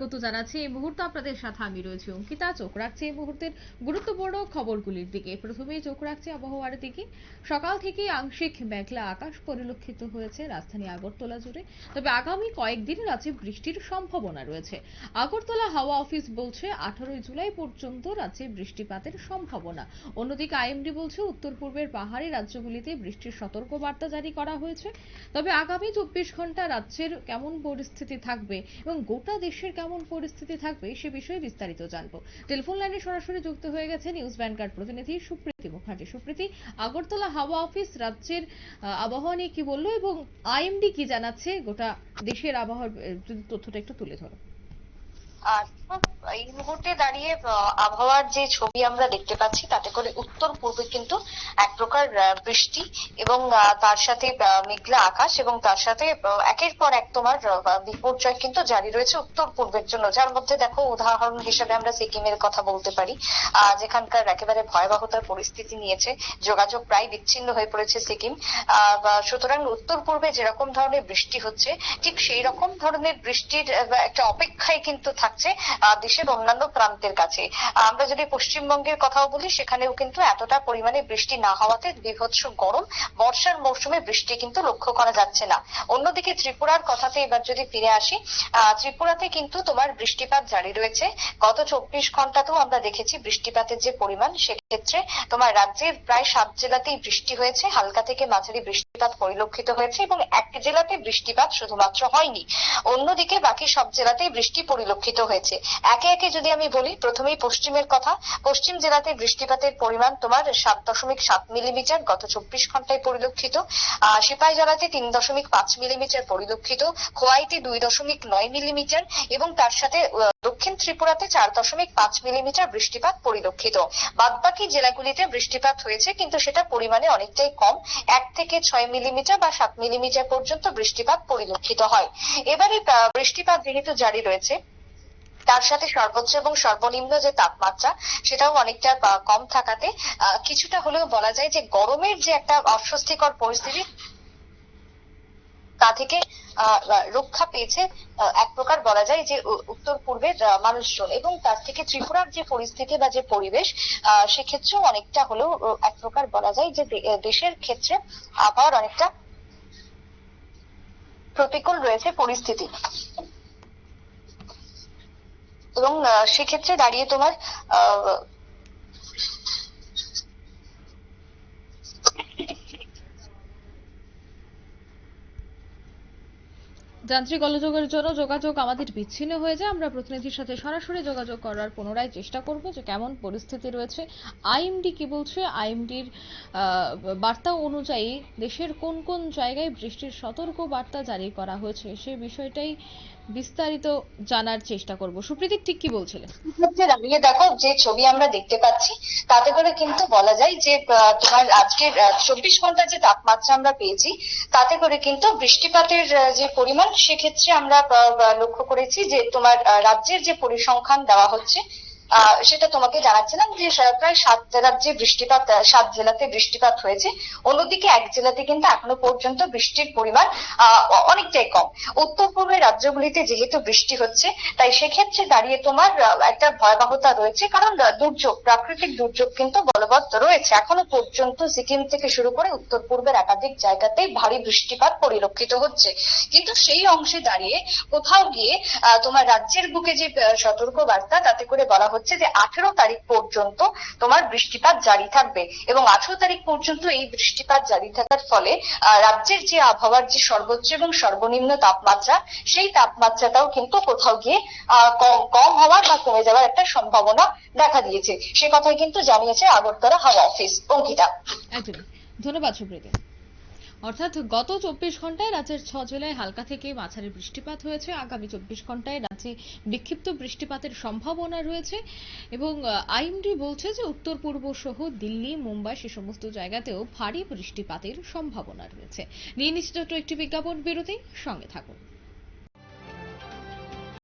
স্বাগত জানাচ্ছি এই মুহূর্তে আপনাদের সাথে আমি রয়েছি অঙ্কিতা। চোখ রাখছি এই মুহূর্তের গুরুত্বপূর্ণ খবরগুলির দিকে। প্রথমেই চোখ রাখছি আবহাওয়ার দিকে। সকাল থেকে আংশিক মেঘলা আকাশ পরিলক্ষিত হয়েছে, রাজধানী আগরতলা জুড়ে। তবে আগামী কয়েকদিন রাজ্যে বৃষ্টির সম্ভাবনা রয়েছে। আগরতলা হাওয়া অফিস বলছে, আঠারোই জুলাই পর্যন্ত রাজ্যে বৃষ্টিপাতের সম্ভাবনা। অন্যদিকে আইএমডি বলছে, উত্তর পূর্বের পাহাড়ি রাজ্যগুলিতে বৃষ্টির সতর্ক বার্তা জারি করা হয়েছে। তবে আগামী চব্বিশ ঘণ্টা রাজ্যের কেমন পরিস্থিতি থাকবে এবং গোটা দেশের কেমন পরিস্থিতি থাকবে সে বিষয়ে বিস্তারিত জানব। টেলিফোন লাইনে সরাসরি যুক্ত হয়ে গেছে নিউজ ভ্যানগার্ড প্রতিনিধি সুপ্রীতি মুখার্জি। সুপ্রীতি, আগরতলা হাওয়া অফিস রাজ্যের আবহাওয়া নিয়ে কি বলল এবং আইএমডি কি জানাচ্ছে? গোটা দেশের আবহাওয়ার তথ্যটা একটু তুলে ধরো। আর এই মুহূর্তে দাঁড়িয়ে আবহাওয়ার যে ছবি আমরা দেখতে পাচ্ছি তাতে করে উত্তর পূর্বে কিন্তু এক প্রকার বৃষ্টি এবং তার সাথে মেঘলা আকাশ এবং তার সাথে একের পর এক তোমার বিপর্যয় কিন্তু জারি রয়েছে উত্তর পূর্বের জন্য। যার মধ্যে দেখো উদাহরণ হিসেবে আমরা সিকিমের কথা বলতে পারি। যেখানকার একেবারে ভয়াবহতার পরিস্থিতি নিয়েছে যোগাযোগ প্রায় বিচ্ছিন্ন হয়ে পড়েছে সিকিম। সুতরাং উত্তর পূর্বে যেরকম ধরনের বৃষ্টি হচ্ছে ঠিক সেই রকম ধরনের বৃষ্টির একটা অপেক্ষায় কিন্তু থাকছে আহ, দেশের অন্যান্য প্রান্তের কাছে। আমরা যদি পশ্চিমবঙ্গের কথাও বলি, সেখানেও কিন্তু এতটা পরিমাণে বৃষ্টি না হওয়াতে বিভৎস গরম, বর্ষার মৌসুমে বৃষ্টি কিন্তু লক্ষ্য করা যাচ্ছে না। অন্যদিকে ত্রিপুরার কথাতে এবার যদি ফিরে আসি ত্রিপুরাতে কিন্তু তোমার বৃষ্টিপাত জারি রয়েছে। গত চব্বিশ ঘন্টাতেও আমরা দেখেছি বৃষ্টিপাতের যে পরিমাণ, সেক্ষেত্রে তোমার রাজ্যের প্রায় সাত জেলাতেই বৃষ্টি হয়েছে। হালকা থেকে মাঝারি বৃষ্টিপাত পরিলক্ষিত হয়েছে এবং এক জেলাতে বৃষ্টিপাত শুধুমাত্র হয়নি। অন্যদিকে বাকি সব জেলাতেই বৃষ্টি পরিলক্ষিত হয়েছে। একে একে যদি আমি বলি, প্রথমেই পশ্চিমের কথা। পশ্চিম জেলাতে বৃষ্টিপাতের পরিমাণ তোমার সাত দশমিক সাত মিলিমিটার, গত চব্বিশ ঘন্টায় পরিলক্ষিত। আহ, সিপাহী জেলাতে তিন দশমিক পাঁচ মিলিমিটার পরিলক্ষিত। খোয়াইতে দুই দশমিক নয় মিলিমিটার এবং তার সাথে দক্ষিণ ত্রিপুরাতে চার দশমিক পাঁচ মিলিমিটার বৃষ্টিপাত পরিলক্ষিত। বাদবাকি জেলাগুলিতে বৃষ্টিপাত হয়েছে, কিন্তু সেটা পরিমাণে অনেকটাই কম। এক থেকে ছয় মিলিমিটার বা সাত মিলিমিটার পর্যন্ত বৃষ্টিপাত পরিলক্ষিত হয়। এবারে বৃষ্টিপাত যেহেতু জারি রয়েছে তার সাথে সর্বোচ্চ এবং সর্বনিম্ন যে তাপমাত্রা, সেটাও অনেকটা কম থাকাতে কিছুটা হলেও বলা যায় যে গরমের যে একটা অস্বস্তিকর পরিস্থিতি, তা থেকে রক্ষা পেয়েছে এক প্রকার বলা যায় যে উত্তর পূর্বের মানুষজন। এবং তার থেকে ত্রিপুরার যে পরিস্থিতি বা যে পরিবেশ সেক্ষেত্রেও অনেকটা হলেও এক প্রকার বলা যায় যে দেশের ক্ষেত্রে আবহাওয়ার অনেকটা প্রতিকূল রয়েছে পরিস্থিতি। এবং সেক্ষেত্রে দাঁড়িয়ে তোমার যান্ত্রিক গোলযোগের জন্য যোগাযোগ আমাদের বিচ্ছিন্ন হয়ে যায়। আমরা প্রতিনিধির সাথে সরাসরি যোগাযোগ করার পুনরায় চেষ্টা করব যে কেমন পরিস্থিতি রয়েছে। আইএমডি কি বলছে? আইএমডির বার্তা অনুযায়ী দেশের কোন কোন জায়গায় বৃষ্টির সতর্ক বার্তা জারি করা হয়েছে সে বিষয়টাই বিস্তারিত জানার চেষ্টা করব। সুপ্রীতি ঠিক কি বলছিলে? হচ্ছে দাঁড়িয়ে দেখো, যে ছবি আমরা দেখতে পাচ্ছি, তাতে করে কিন্তু বলা যায় যে তোমার আজকের চব্বিশ ঘণ্টার যে তাপমাত্রা আমরা পেয়েছি, তাতে করে কিন্তু বৃষ্টিপাতের যে পরিমাণ, সেক্ষেত্রে আমরা লক্ষ্য করেছি যে তোমার রাজ্যের যে পরিসংখ্যান দেওয়া হচ্ছে সেটা তোমাকে জানাচ্ছিলাম যে প্রায় সাত রাজ্যে বৃষ্টিপাত সাত জেলাতে বৃষ্টিপাত হয়েছে, অন্যদিকে এক জেলাতে কিন্তু এখনও পর্যন্ত বৃষ্টির পরিমাণ অনেকটাই কম। উত্তর পূর্বের রাজ্যগুলিতে যেহেতু বৃষ্টি হচ্ছে, তাই সেক্ষেত্রে দাঁড়িয়ে তোমার একটা ভয়াবহতা রয়েছে, কারণ দুর্যোগ, প্রাকৃতিক দুর্যোগ কিন্তু বলবৎ রয়েছে। এখনও পর্যন্ত সিকিম থেকে শুরু করে উত্তর পূর্বের একাধিক জায়গাতেই ভারী বৃষ্টিপাত পরিলক্ষিত হচ্ছে। কিন্তু সেই অংশে দাঁড়িয়ে কোথাও গিয়ে তোমার রাজ্যের বুকে যে সতর্ক বার্তা তাতে করে বলা হচ্ছে যে আঠেরো তারিখ পর্যন্ত তোমার বৃষ্টিপাত জারি থাকবে এবং আঠেরো তারিখ পর্যন্ত এই বৃষ্টিপাত জারি থাকার ফলে রাজ্যের যে আবহাওয়ার যে সর্বোচ্চ এবং সর্বনিম্ন তাপমাত্রা, সেই তাপমাত্রাটাও কিন্তু কোথাও গিয়ে কম হওয়ার বা কমে যাওয়ার একটা সম্ভাবনা দেখা দিয়েছে। সে কথাই কিন্তু জানিয়েছে আগরতলা হাওয়া অফিস অঙ্কিতা। ধন্যবাদ সুপ্রীতি। অর্থাৎ গত চব্বিশ ঘন্টায় রাজ্যের ছ জেলায় হালকা থেকে মাঝারি বৃষ্টিপাত হয়েছে। আগামী চব্বিশ ঘন্টায় রাজ্যে বিক্ষিপ্ত বৃষ্টিপাতের সম্ভাবনা রয়েছে এবং আইএমডি বলছে যে উত্তর, পূর্ব সহ দিল্লি, মুম্বাই সে সমস্ত জায়গাতেও ভারী বৃষ্টিপাতের সম্ভাবনা রয়েছে। নিয়ে নিশ্চিত একটি বিজ্ঞাপন বিরতি, সঙ্গে থাকুন।